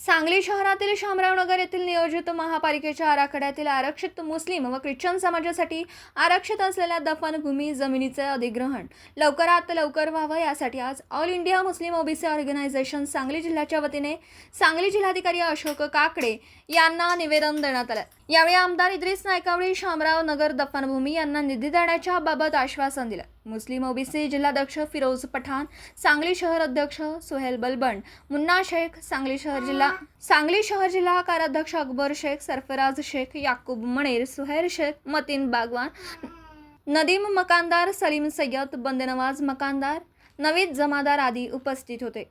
सांगली शहरातील शामरावनगर येथील नियोजित महापालिकेच्या आराखड्यातील आरक्षित मुस्लिम व ख्रिश्चन समाजासाठी आरक्षित असलेल्या दफनभूमी जमिनीचे अधिग्रहण. लवकरात लवकर व्हावं यासाठी आज all India Muslim OBC organisation Sangli जिल्ह्याच्या वतीने सांगली जिल्हाधिकारी अशोक काकडे यांना निवेदन देण्यात आलं यावेळी आमदार इद्रिस नायकावळी शामराव नगर दफनभूमी यांना निधी देण्याच्या बाबत आश्वासन दिलं. मुस्लिम ओबीसी जिल्हाध्यक्ष फिरोज पठाण सांगली शहर अध्यक्ष सोहेल बलबण मुन्ना शेख सांगली शहर जिल्हा सांगली शहर जिल्हा कार्याध्यक्ष अकबर शेख सरफराज शेख याकूब मणेर सुहेल शेख मतीन बागवान नदीम मकानदार सलीम सय्यद बंदेनवाज मकानदार नवीद जमादार आदी उपस्थित होते.